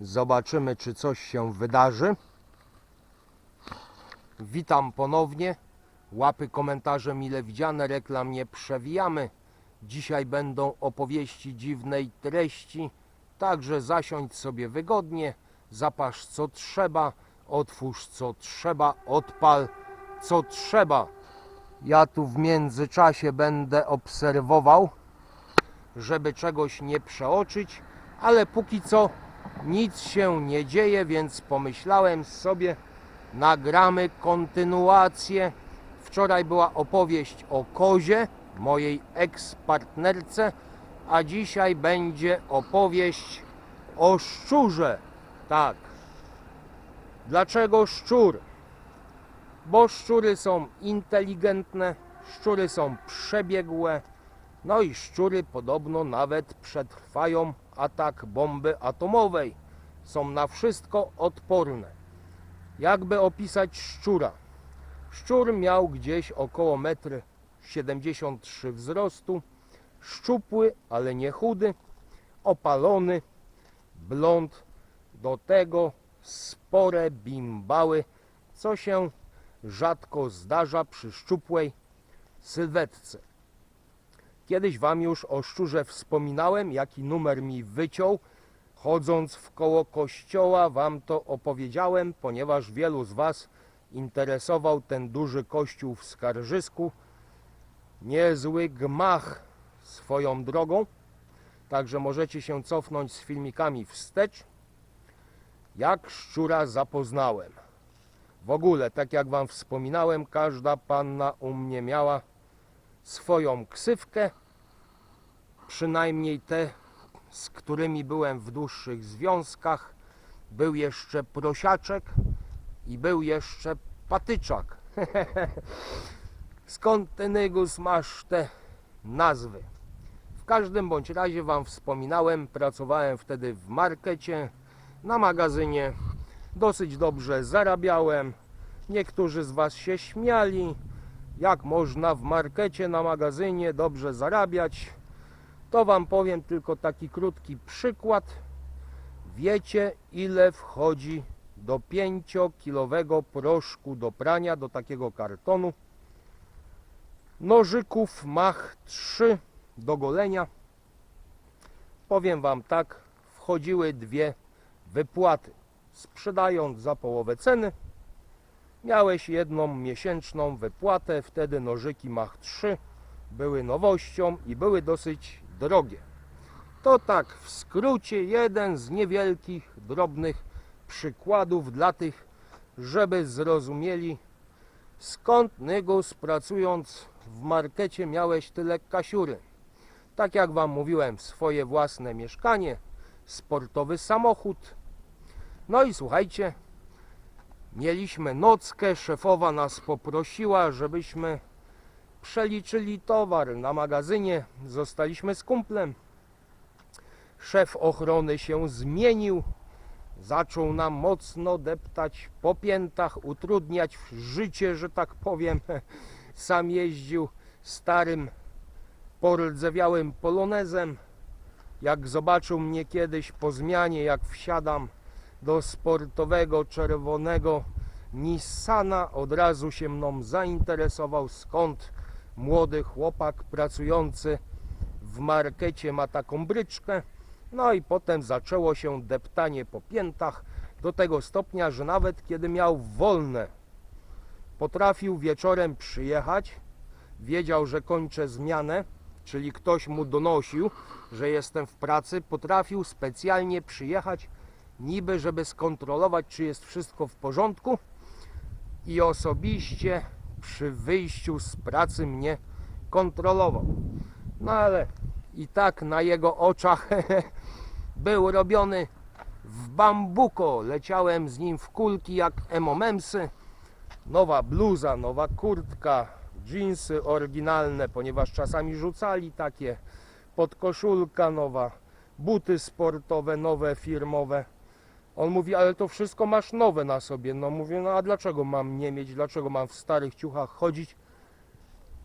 Zobaczymy, czy coś się wydarzy. Witam ponownie. Łapy komentarze mile widziane, reklam nie przewijamy. Dzisiaj będą opowieści dziwnej treści, także zasiądź sobie wygodnie, zapasz co trzeba, otwórz co trzeba, odpal co trzeba. Ja tu w międzyczasie będę obserwował, żeby czegoś nie przeoczyć, ale póki co nic się nie dzieje, więc pomyślałem sobie, nagramy kontynuację. Wczoraj była opowieść o kozie, mojej eks-partnerce, a dzisiaj będzie opowieść o szczurze. Tak. Dlaczego szczur? Bo szczury są inteligentne, szczury są przebiegłe, no i szczury podobno nawet przetrwają atak bomby atomowej. Są na wszystko odporne. Jakby opisać szczura? Szczur miał gdzieś około 1,73 m wzrostu, szczupły, ale nie chudy, opalony, blond, do tego spore bimbały, co się rzadko zdarza przy szczupłej sylwetce. Kiedyś Wam już o szczurze wspominałem, jaki numer mi wyciął. Chodząc w koło kościoła Wam to opowiedziałem, ponieważ wielu z Was interesował ten duży kościół w Skarżysku. Niezły gmach swoją drogą, także możecie się cofnąć z filmikami wstecz. Jak szczura zapoznałem. W ogóle, tak jak Wam wspominałem, każda panna u mnie miała swoją ksywkę, przynajmniej te, z którymi byłem w dłuższych związkach. Był jeszcze prosiaczek i był jeszcze patyczak. Skąd ty, Nygus, masz te nazwy? W każdym bądź razie Wam wspominałem, pracowałem wtedy w markecie, na magazynie, dosyć dobrze zarabiałem. Niektórzy z Was się śmiali, jak można w markecie, na magazynie dobrze zarabiać. To Wam powiem tylko taki krótki przykład. Wiecie, ile wchodzi do 5-kilowego proszku do prania, do takiego kartonu? Nożyków Mach 3 do golenia. Powiem Wam tak, wchodziły dwie wypłaty. Sprzedając za połowę ceny, miałeś jedną miesięczną wypłatę, wtedy nożyki Mach 3 były nowością i były dosyć drogie. To tak w skrócie jeden z niewielkich, drobnych przykładów dla tych, żeby zrozumieli skąd Nygus pracując w markecie miałeś tyle kasiury. Tak jak Wam mówiłem, swoje własne mieszkanie, sportowy samochód. No i słuchajcie, Mieliśmy nockę, szefowa nas poprosiła, żebyśmy przeliczyli towar na magazynie. Zostaliśmy z kumplem. Szef ochrony się zmienił. Zaczął nam mocno deptać po piętach, utrudniać życie, że tak powiem. Sam jeździł starym, porydzewiałym polonezem. Jak zobaczył mnie kiedyś po zmianie, jak wsiadam do sportowego czerwonego Nissana. Od razu się mną zainteresował, skąd młody chłopak pracujący w markecie ma taką bryczkę. No i potem zaczęło się deptanie po piętach do tego stopnia, że nawet kiedy miał wolne, potrafił wieczorem przyjechać, wiedział, że kończę zmianę, czyli ktoś mu donosił, że jestem w pracy, potrafił specjalnie przyjechać niby żeby skontrolować, czy jest wszystko w porządku i osobiście przy wyjściu z pracy mnie kontrolował. No ale i tak na jego oczach był robiony w bambuko. Leciałem z nim w kulki jak emomemsy. Nowa bluza, nowa kurtka, dżinsy oryginalne, ponieważ czasami rzucali takie, podkoszulka nowa, buty sportowe, nowe, firmowe. On mówi, ale to wszystko masz nowe na sobie. No mówię, no a dlaczego mam nie mieć, dlaczego mam w starych ciuchach chodzić?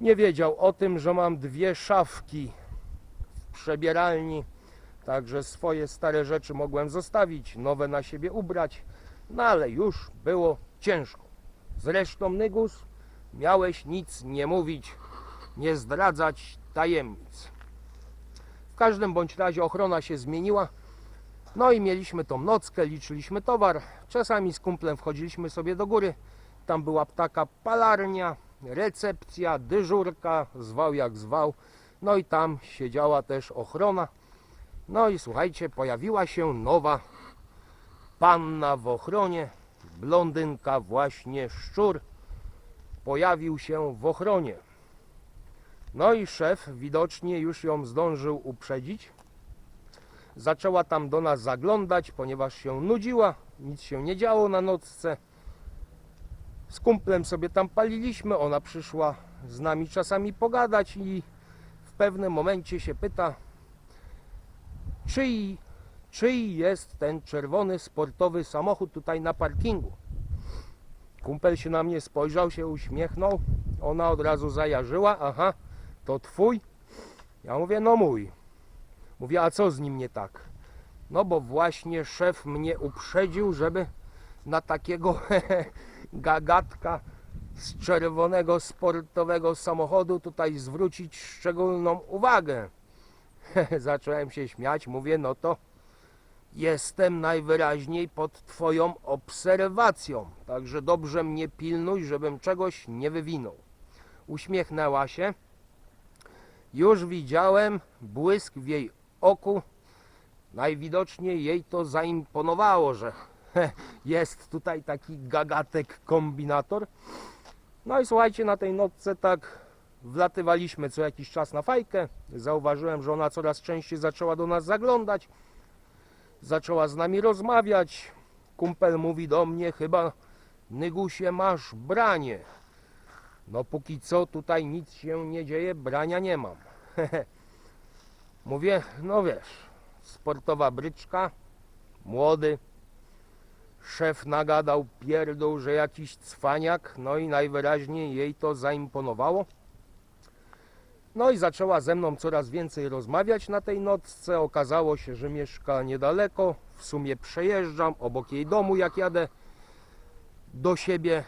Nie wiedział o tym, że mam dwie szafki w przebieralni, Także swoje stare rzeczy mogłem zostawić, nowe na siebie ubrać, no ale już było ciężko. Zresztą, Nygus, miałeś nic nie mówić, nie zdradzać tajemnic. W każdym bądź razie ochrona się zmieniła. No i mieliśmy tą nockę, liczyliśmy towar. Czasami z kumplem wchodziliśmy sobie do góry. Tam była taka palarnia, recepcja, dyżurka, zwał jak zwał. No i tam siedziała też ochrona. No i słuchajcie, pojawiła się nowa panna w ochronie, blondynka właśnie szczur. Pojawił się w ochronie. No i szef widocznie już ją zdążył uprzedzić. Zaczęła tam do nas zaglądać, ponieważ się nudziła, nic się nie działo na nocce. Z kumplem sobie tam paliliśmy, ona przyszła z nami czasami pogadać i w pewnym momencie się pyta, czyj, czyj jest ten czerwony sportowy samochód tutaj na parkingu. Kumpel się na mnie spojrzał, się uśmiechnął, ona od razu zajarzyła, aha, to twój? Ja mówię, no mój. Mówię, a co z nim nie tak? No bo właśnie szef mnie uprzedził, żeby na takiego gagatka z czerwonego sportowego samochodu tutaj zwrócić szczególną uwagę. Zacząłem się śmiać, mówię, no to jestem najwyraźniej pod twoją obserwacją, także dobrze mnie pilnuj, żebym czegoś nie wywinął. Uśmiechnęła się. Już widziałem błysk w jej oku. Najwidoczniej jej to zaimponowało, że jest tutaj taki gagatek kombinator. No i słuchajcie, na tej nocce tak wlatywaliśmy co jakiś czas na fajkę. Zauważyłem, że ona coraz częściej zaczęła do nas zaglądać. Zaczęła z nami rozmawiać. Kumpel mówi do mnie, chyba Nygusie masz branie. No póki co tutaj nic się nie dzieje, brania nie mam. Mówię, no wiesz, sportowa bryczka, młody, szef nagadał pierdół, że jakiś cwaniak, no i najwyraźniej jej to zaimponowało. No i zaczęła ze mną coraz więcej rozmawiać na tej nocce. Okazało się, że mieszka niedaleko. W sumie przejeżdżam obok jej domu, jak jadę do siebie.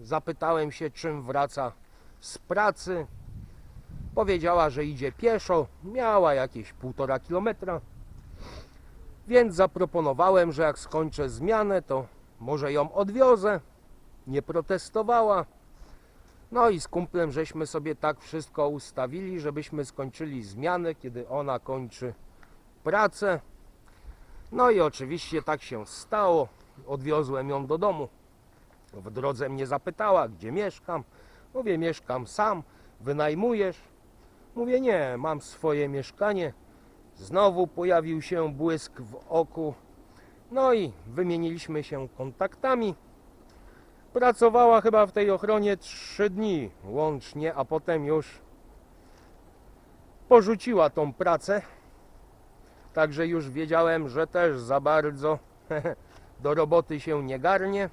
Zapytałem się, czym wraca z pracy. Powiedziała, że idzie pieszo, miała jakieś półtora kilometra. Więc zaproponowałem, że jak skończę zmianę, to może ją odwiozę. Nie protestowała. No i z kumplem żeśmy sobie tak wszystko ustawili, żebyśmy skończyli zmianę, kiedy ona kończy pracę. No i oczywiście tak się stało. Odwiozłem ją do domu. W drodze mnie zapytała, gdzie mieszkam. Mówię, mieszkam sam. Wynajmujesz? Mówię, nie, mam swoje mieszkanie. Znowu pojawił się błysk w oku. No i wymieniliśmy się kontaktami. Pracowała chyba w tej ochronie trzy dni łącznie, a potem już porzuciła tą pracę. Także już wiedziałem, że też za bardzo do roboty się nie garnie.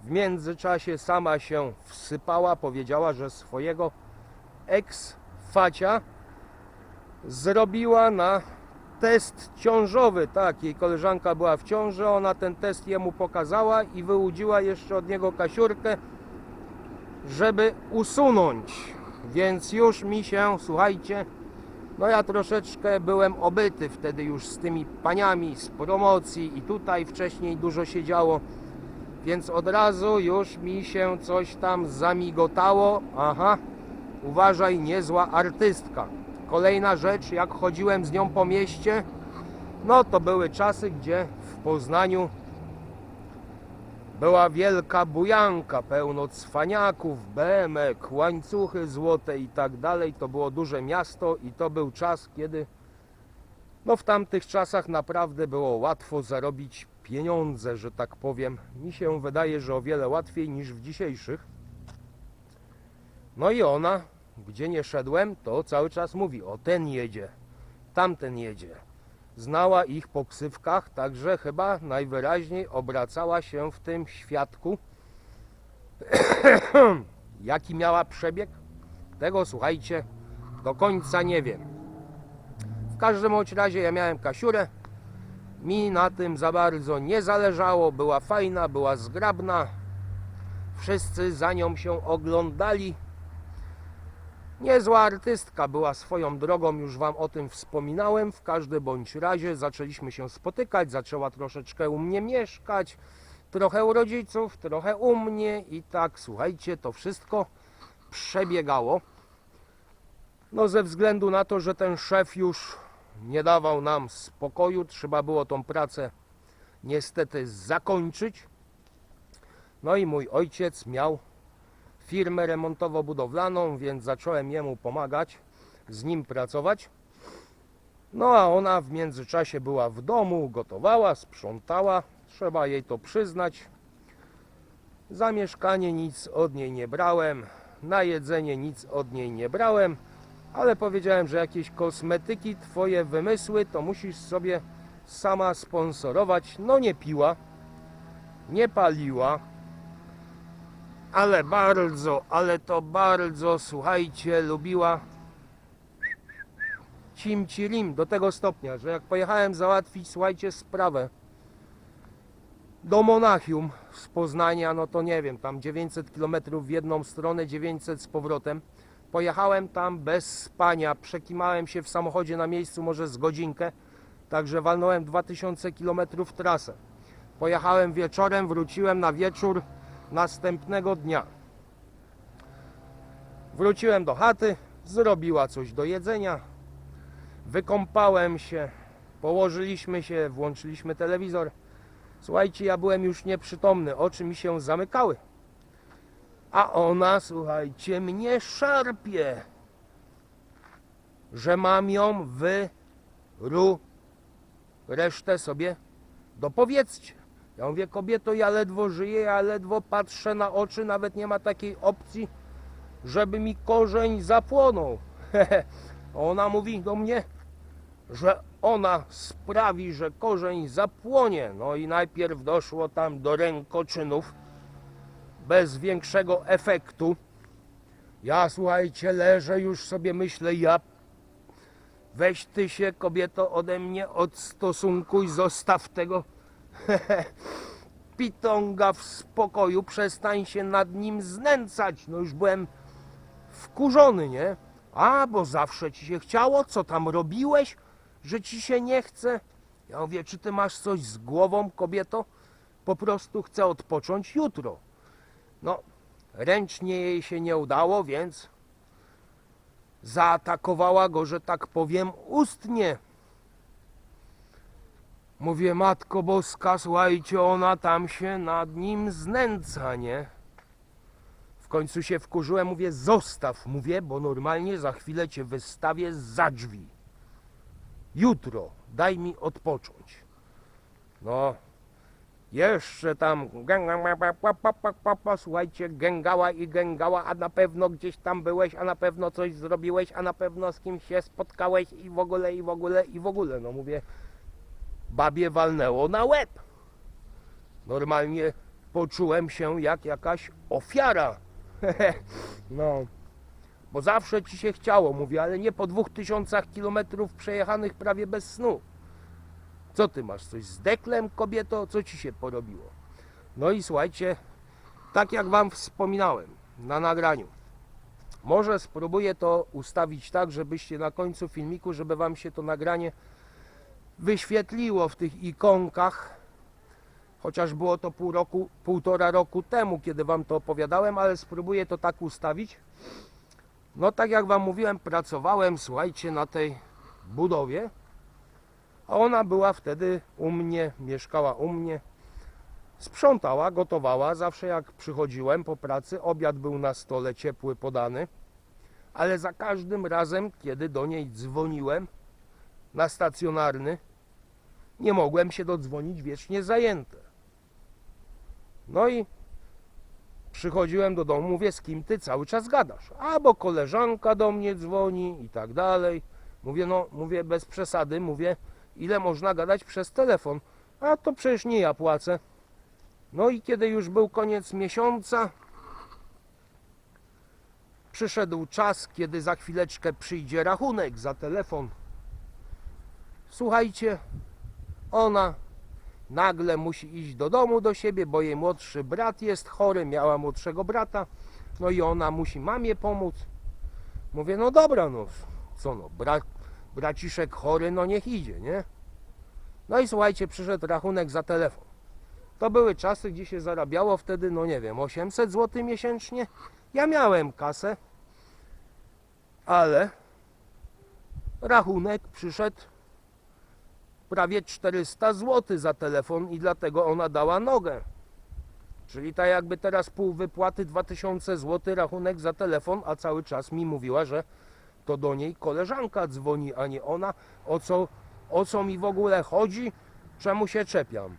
W międzyczasie sama się wsypała, powiedziała, że swojego ex-facia zrobiła na test ciążowy. Tak, jej koleżanka była w ciąży, ona ten test jemu pokazała i wyłudziła jeszcze od niego kasiurkę, żeby usunąć. Więc już mi się, słuchajcie, no ja troszeczkę byłem obyty wtedy już z tymi paniami z promocji i tutaj wcześniej dużo się działo. Więc od razu już mi się coś tam zamigotało. Aha, uważaj, niezła artystka. Kolejna rzecz, jak chodziłem z nią po mieście, no to były czasy, gdzie w Poznaniu była wielka bujanka, pełno cwaniaków, bemek, łańcuchy złote i tak dalej. To było duże miasto i to był czas, kiedy no w tamtych czasach naprawdę było łatwo zarobić pieniądze, że tak powiem. Mi się wydaje, że o wiele łatwiej niż w dzisiejszych. No i ona, gdzie nie szedłem, to cały czas mówi, o ten jedzie, tamten jedzie. Znała ich po ksywkach, także chyba najwyraźniej obracała się w tym świadku. Jaki miała przebieg? Tego słuchajcie, do końca nie wiem. W każdym bądź razie ja miałem kasiurę. Mi na tym za bardzo nie zależało. Była fajna, była zgrabna. Wszyscy za nią się oglądali. Niezła artystka była swoją drogą, już Wam o tym wspominałem. W każdym bądź razie zaczęliśmy się spotykać, zaczęła troszeczkę u mnie mieszkać, trochę u rodziców, trochę u mnie i tak, słuchajcie, to wszystko przebiegało. No ze względu na to, że ten szef już nie dawał nam spokoju, trzeba było tą pracę niestety zakończyć. No i mój ojciec miał firmę remontowo-budowlaną, więc zacząłem jemu pomagać, z nim pracować. No a ona w międzyczasie była w domu, gotowała, sprzątała, trzeba jej to przyznać. Za mieszkanie nic od niej nie brałem, na jedzenie nic od niej nie brałem, ale powiedziałem, że jakieś kosmetyki, twoje wymysły, to musisz sobie sama sponsorować. No nie piła, nie paliła, ale bardzo, ale to bardzo, słuchajcie, lubiła cimci rim do tego stopnia, że jak pojechałem załatwić, słuchajcie, sprawę do Monachium z Poznania, no to nie wiem, tam 900 km w jedną stronę, 900 z powrotem. Pojechałem tam bez spania, przekimałem się w samochodzie na miejscu może z godzinkę, także walnąłem 2000 km trasę. Pojechałem wieczorem, wróciłem na wieczór następnego dnia. Wróciłem do chaty, zrobiła coś do jedzenia, wykąpałem się, położyliśmy się, włączyliśmy telewizor. Słuchajcie, ja byłem już nieprzytomny, oczy mi się zamykały. A ona, słuchajcie, mnie szarpie, że mam ją wy, ru, resztę sobie dopowiedzcie. Ja mówię, kobieto, ja ledwo żyję, ja ledwo patrzę na oczy, nawet nie ma takiej opcji, żeby mi korzeń zapłonął. Ona mówi do mnie, że ona sprawi, że korzeń zapłonie. No i najpierw doszło tam do rękoczynów bez większego efektu. Ja słuchajcie, leżę już sobie myślę, ja weź ty się kobieto ode mnie odstosunkuj, zostaw tego pitonga w spokoju, przestań się nad nim znęcać. No już byłem wkurzony, nie? A, bo zawsze ci się chciało, co tam robiłeś, że ci się nie chce? Ja mówię, czy ty masz coś z głową, kobieto? Po prostu chcę odpocząć jutro. No, ręcznie jej się nie udało, więc zaatakowała go, że tak powiem, ustnie. Mówię, Matko Boska, słuchajcie, ona tam się nad nim znęca, nie? W końcu się wkurzyłem, mówię, zostaw, mówię, bo normalnie za chwilę cię wystawię za drzwi. Jutro, daj mi odpocząć. No, jeszcze tam, słuchajcie, gęgała i gęgała, a na pewno gdzieś tam byłeś, a na pewno coś zrobiłeś, a na pewno z kimś się spotkałeś i w ogóle, i w ogóle, i w ogóle. No mówię, babie walnęło na łeb. Normalnie poczułem się jak jakaś ofiara. no, bo zawsze ci się chciało, mówię, ale nie po dwóch tysiącach kilometrów przejechanych prawie bez snu. Co ty masz, coś z deklem, kobieto? Co ci się porobiło? No i słuchajcie, tak jak wam wspominałem na nagraniu, może spróbuję to ustawić tak, żebyście na końcu filmiku, żeby wam się to nagranie wyświetliło w tych ikonkach, chociaż było to pół roku, półtora roku temu, kiedy Wam to opowiadałem, ale spróbuję to tak ustawić. No tak jak Wam mówiłem, pracowałem, słuchajcie, na tej budowie, a ona była wtedy u mnie, mieszkała u mnie, sprzątała, gotowała, zawsze jak przychodziłem po pracy, obiad był na stole ciepły, podany, ale za każdym razem, kiedy do niej dzwoniłem, na stacjonarny, nie mogłem się dodzwonić wiecznie zajęte. No i przychodziłem do domu, mówię, z kim ty cały czas gadasz? A, bo koleżanka do mnie dzwoni i tak dalej. Mówię, no, mówię bez przesady, mówię, ile można gadać przez telefon? A to przecież nie ja płacę. No i kiedy już był koniec miesiąca, przyszedł czas, kiedy za chwileczkę przyjdzie rachunek za telefon. Słuchajcie, ona nagle musi iść do domu do siebie, bo jej młodszy brat jest chory, miała młodszego brata, no i ona musi mamie pomóc. Mówię, no dobra, no co no, bra, braciszek chory, no niech idzie, nie? No i słuchajcie, przyszedł rachunek za telefon. To były czasy, gdzie się zarabiało wtedy, no nie wiem, 800 zł miesięcznie. Ja miałem kasę, ale rachunek przyszedł prawie 400 zł za telefon i dlatego ona dała nogę. Czyli tak jakby teraz pół wypłaty 2000 zł rachunek za telefon, a cały czas mi mówiła, że to do niej koleżanka dzwoni, a nie ona. O co, o co mi w ogóle chodzi? Czemu się czepiam?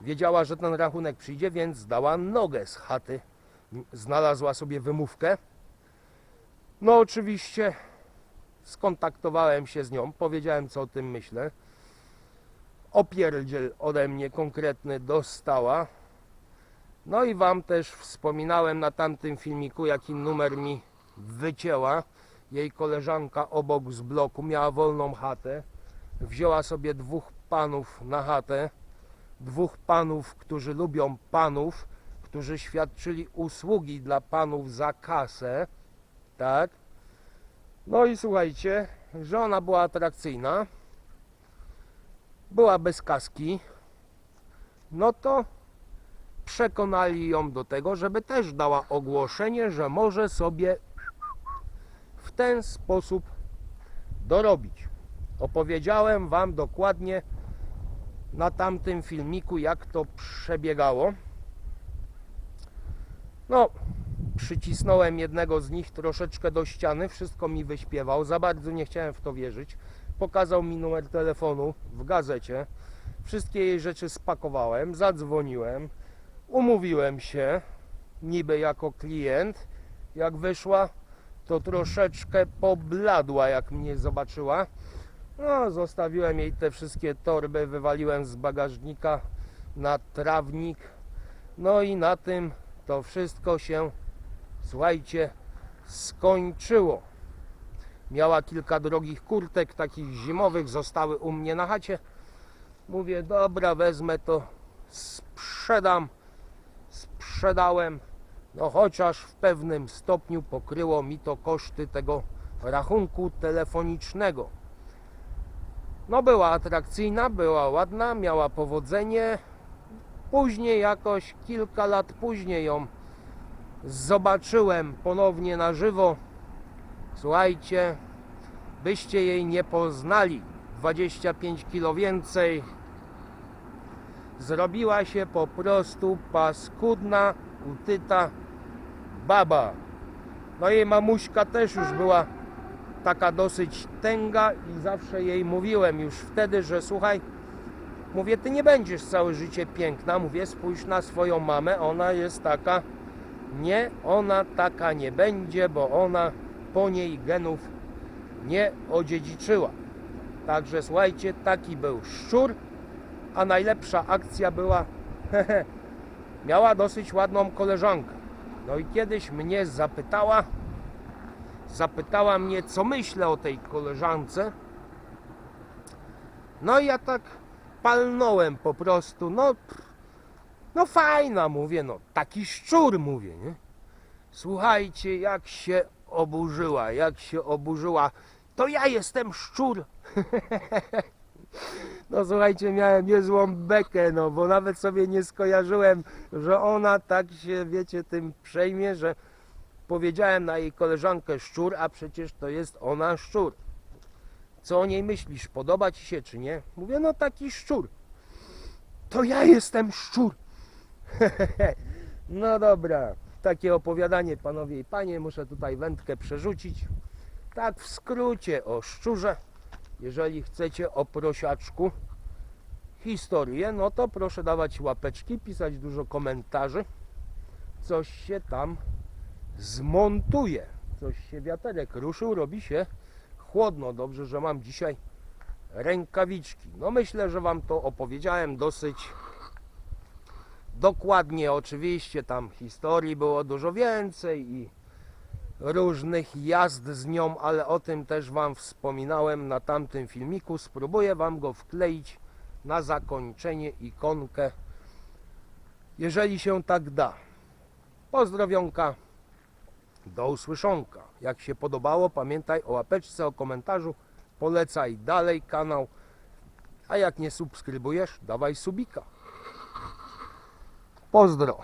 Wiedziała, że ten rachunek przyjdzie, więc dała nogę z chaty. Znalazła sobie wymówkę. No oczywiście skontaktowałem się z nią, powiedziałem co o tym myślę. Opierdziel ode mnie konkretny dostała. No i wam też wspominałem na tamtym filmiku, jaki numer mi wycięła. Jej koleżanka obok z bloku miała wolną chatę. Wzięła sobie dwóch panów na chatę. Dwóch panów, którzy lubią panów, którzy świadczyli usługi dla panów za kasę. Tak? No i słuchajcie, że ona była atrakcyjna, była bez kaski, no to przekonali ją do tego, żeby też dała ogłoszenie, że może sobie w ten sposób dorobić. Opowiedziałem Wam dokładnie na tamtym filmiku, jak to przebiegało. No, przycisnąłem jednego z nich troszeczkę do ściany, wszystko mi wyśpiewał, za bardzo nie chciałem w to wierzyć. Pokazał mi numer telefonu w gazecie, wszystkie jej rzeczy spakowałem, zadzwoniłem, umówiłem się, niby jako klient. Jak wyszła, to troszeczkę pobladła, jak mnie zobaczyła. No, zostawiłem jej te wszystkie torby, wywaliłem z bagażnika na trawnik. No i na tym to wszystko się słuchajcie, skończyło. Miała kilka drogich kurtek, takich zimowych, zostały u mnie na chacie. Mówię, dobra, wezmę to, sprzedam. Sprzedałem, no chociaż w pewnym stopniu pokryło mi to koszty tego rachunku telefonicznego. No była atrakcyjna, była ładna, miała powodzenie. Później jakoś kilka lat później ją zobaczyłem ponownie na żywo. Słuchajcie, byście jej nie poznali. 25 kilo więcej. Zrobiła się po prostu paskudna, utyta baba. No jej mamuśka też już była taka dosyć tęga i zawsze jej mówiłem już wtedy, że słuchaj, mówię, ty nie będziesz całe życie piękna, mówię, spójrz na swoją mamę, ona jest taka nie, ona taka nie będzie, bo ona po niej genów nie odziedziczyła. Także słuchajcie, taki był szczur, a najlepsza akcja była, miała dosyć ładną koleżankę. No i kiedyś mnie zapytała, zapytała mnie, co myślę o tej koleżance. No i ja tak palnąłem po prostu, no pff, no fajna, mówię, no taki szczur, mówię, nie? Słuchajcie, jak się oburzyła, jak się oburzyła. To ja jestem szczur. No słuchajcie, miałem niezłą bekę, no bo nawet sobie nie skojarzyłem, że ona tak się, wiecie, tym przejmie, że powiedziałem na jej koleżankę szczur, a przecież to jest ona szczur. Co o niej myślisz? Podoba ci się czy nie? Mówię, no taki szczur. To ja jestem szczur. No dobra, takie opowiadanie panowie i panie, muszę tutaj wędkę przerzucić. Tak w skrócie o szczurze. Jeżeli chcecie o prosiaczku historię, no to proszę dawać łapeczki, pisać dużo komentarzy. Coś się tam zmontuje. Coś się wiaterek ruszył, robi się chłodno. Dobrze, że mam dzisiaj rękawiczki. No myślę, że wam to opowiedziałem dosyć dokładnie oczywiście tam historii było dużo więcej i różnych jazd z nią, ale o tym też Wam wspominałem na tamtym filmiku. Spróbuję Wam go wkleić na zakończenie ikonkę, jeżeli się tak da. Pozdrowionka, do usłyszonka. Jak się podobało, pamiętaj o łapeczce, o komentarzu, polecaj dalej kanał, a jak nie subskrybujesz, dawaj subika. Pozdro.